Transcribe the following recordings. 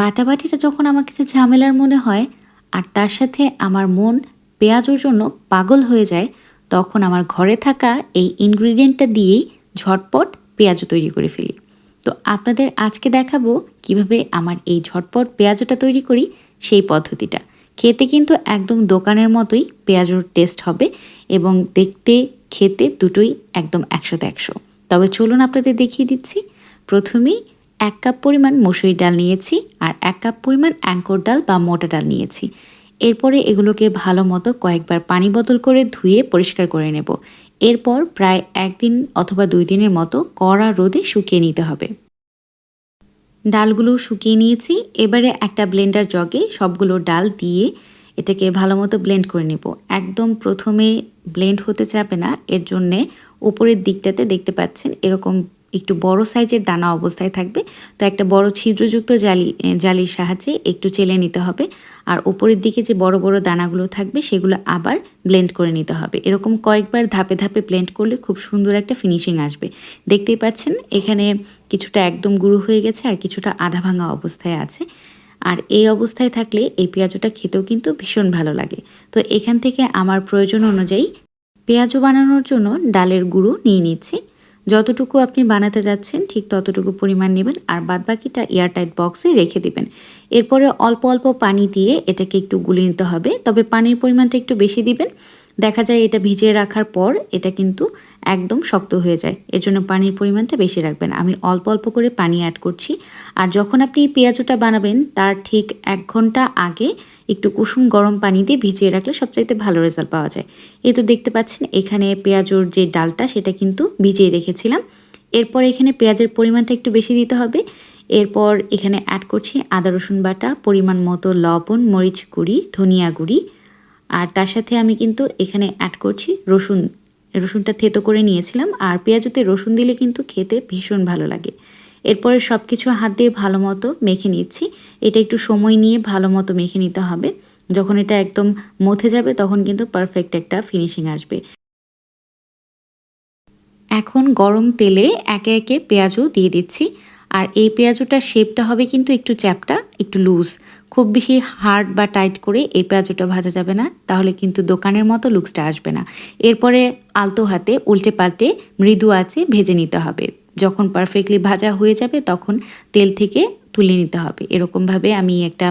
বাটাবাটিটা যখন আমার কাছে ঝামেলার মনে হয় আর তার সাথে আমার মন পেঁয়াজের জন্য পাগল হয়ে যায়, তখন আমার ঘরে থাকা এই ইনগ্রিডিয়েন্টটা দিয়েই ঝটপট পেঁয়াজও তৈরি করে ফেলি। তো আপনাদের আজকে দেখাবো কীভাবে আমার এই ঝটপট পেঁয়াজটা তৈরি করি সেই পদ্ধতিটা। খেতে কিন্তু একদম দোকানের মতোই পেঁয়াজুর টেস্ট হবে এবং দেখতে, খেতে দুটোই একদম একশোতে একশো। তবে চলুন আপনাদের দেখিয়ে দিচ্ছি। প্রথমেই এক কাপ পরিমাণ মসুরি ডাল নিয়েছি আর এক কাপ পরিমাণ অ্যাঙ্কর ডাল বা মোটা ডাল নিয়েছি। এরপরে এগুলোকে ভালো মতো কয়েকবার পানি বদল করে ধুয়ে পরিষ্কার করে নেব। এরপর প্রায় একদিন অথবা দুই দিনের মতো কড়া রোদে শুকিয়ে নিতে হবে। ডালগুলো শুকিয়ে নিয়েছি। এবারে একটা ব্লেন্ডার জগে সবগুলো ডাল দিয়ে এটাকে ভালো মতো ব্লেন্ড করে নেব। একদম প্রথমে ব্লেন্ড হতে চাবে না, এর জন্যে উপরের দিকটাতে দেখতে পাচ্ছেন এরকম একটু বড় সাইজের দানা অবস্থায় থাকবে। তো একটা বড় ছিদ্রযুক্ত জালি জালির সাহায্যে একটু চেলে নিতে হবে। আর উপরের দিকে যে বড় বড় দানাগুলো থাকবে, সেগুলো আবার ব্লেন্ড করে নিতে হবে। এরকম কয়েকবার ধাপে ধাপে ব্লেন্ড করলে খুব সুন্দর একটা ফিনিশিং আসবে। দেখতেই পাচ্ছেন, এখানে কিছুটা একদম গুঁড়ো হয়ে গেছে আর কিছুটা আধা ভাঙা অবস্থায় আছে। আর এই অবস্থায় থাকলে এই পেঁয়াজটা খেতেও কিন্তু ভীষণ ভালো লাগে। তো এখান থেকে আমার প্রয়োজন অনুযায়ী পেঁয়াজও বানানোর জন্য ডালের গুঁড়ো নিয়ে নিচ্ছি। যতটুকু আপনি বানাতে যাচ্ছেন, ঠিক ততটুকু পরিমাণ নেবেন আর বাদ বাকিটা এয়ারটাইট বক্সে রেখে দিবেন। এরপরে অল্প অল্প পানি দিয়ে এটাকে একটু গুলে নিতে হবে। তবে পানির পরিমাণটা একটু বেশি দিবেন। দেখা যায় এটা ভিজিয়ে রাখার পর এটা কিন্তু একদম শক্ত হয়ে যায়। এর জন্য পানির পরিমাণটা বেশি রাখবেন। আমি অল্প অল্প করে পানি অ্যাড করছি। আর যখন আপনি পেঁয়াজটা বানাবেন, তার ঠিক এক ঘণ্টা আগে একটু কুসুম গরম পানি দিয়ে ভিজিয়ে রাখলে সবচাইতে ভালো রেজাল্ট পাওয়া যায়। এই তো দেখতে পাচ্ছেন, এখানে পেঁয়াজুর যে ডালটা, সেটা কিন্তু ভিজিয়ে রেখেছিলাম। এরপর এখানে পেঁয়াজের পরিমাণটা একটু বেশি দিতে হবে। এরপর এখানে অ্যাড করছি আদা রসুন বাটা, পরিমাণ মতো লবণ, মরিচ গুঁড়ি, ধনিয়া গুঁড়ি। আর তার সাথে আমি কিন্তু এখানে অ্যাড করছি রসুন। রসুনটা থেতো করে নিয়েছিলাম আর পেঁয়াজুতে রসুন দিলে কিন্তু খেতে ভীষণ ভালো লাগে। এরপরে সব কিছু হাত দিয়ে ভালো মতো মেখে নিচ্ছি। এটা একটু সময় নিয়ে ভালো মতো মেখে নিতে হবে। যখন এটা একদম মথে যাবে তখন কিন্তু পারফেক্ট একটা ফিনিশিং আসবে। এখন গরম তেলে একে একে পেঁয়াজও দিয়ে দিচ্ছি। আর এই পেঁয়াজটার শেপটা হবে কিন্তু একটু চ্যাপটা, একটু লুজ খুব বেশি হার্ড বা টাইট করে এই পেঁয়াজটা ভাজা যাবে না, তাহলে কিন্তু দোকানের মতো লুকসটা আসবে না। এরপরে আলতো হাতে উল্টে পাল্টে মৃদু আছে ভেজে নিতে হবে। যখন পারফেক্টলি ভাজা হয়ে যাবে তখন তেল থেকে তুলে নিতে হবে। এরকমভাবে আমি একটা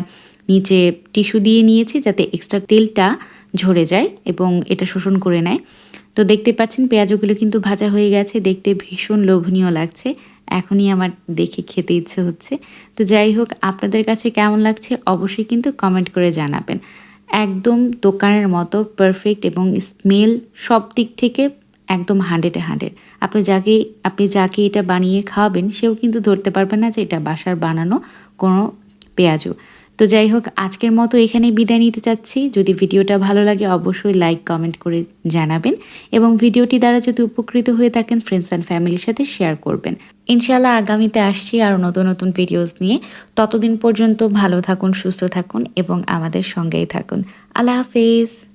নিচে টিস্যু দিয়ে নিয়েছি যাতে এক্সট্রা তেলটা ঝরে যায় এবং এটা শোষণ করে নেয়। তো দেখতে পাচ্ছেন পেঁয়াজগুলো কিন্তু ভাজা হয়ে গেছে, দেখতে ভীষণ লোভনীয় লাগছে। এখনই আমার দেখে খেতে ইচ্ছে হচ্ছে। তো যাই হোক, আপনাদের কাছে কেমন লাগছে অবশ্যই কিন্তু কমেন্ট করে জানাবেন। একদম দোকানের মতো পারফেক্ট এবং স্মেল সব দিক থেকে একদম হান্ড্রেডে হান্ড্রেড আপনি যাকে আপনি যাকে এটা বানিয়ে খাওয়াবেন, সেও কিন্তু ধরতে পারবে না যে এটা বাসার বানানো কোনো পেঁয়াজও। তো যাই হোক, আজকের মতো এখানে বিদায় নিতে চাচ্ছি। যদি ভিডিওটা ভালো লাগে, অবশ্যই লাইক কমেন্ট করে জানাবেন এবং ভিডিওটি দ্বারা যদি উপকৃত হয়ে থাকেন ফ্রেন্ডস অ্যান্ড ফ্যামিলির সাথে শেয়ার করবেন। ইনশাল্লাহ আগামীতে আসছি আরও নতুন নতুন ভিডিওস নিয়ে। ততদিন পর্যন্ত ভালো থাকুন, সুস্থ থাকুন এবং আমাদের সঙ্গেই থাকুন। আল্লাহ হাফেজ।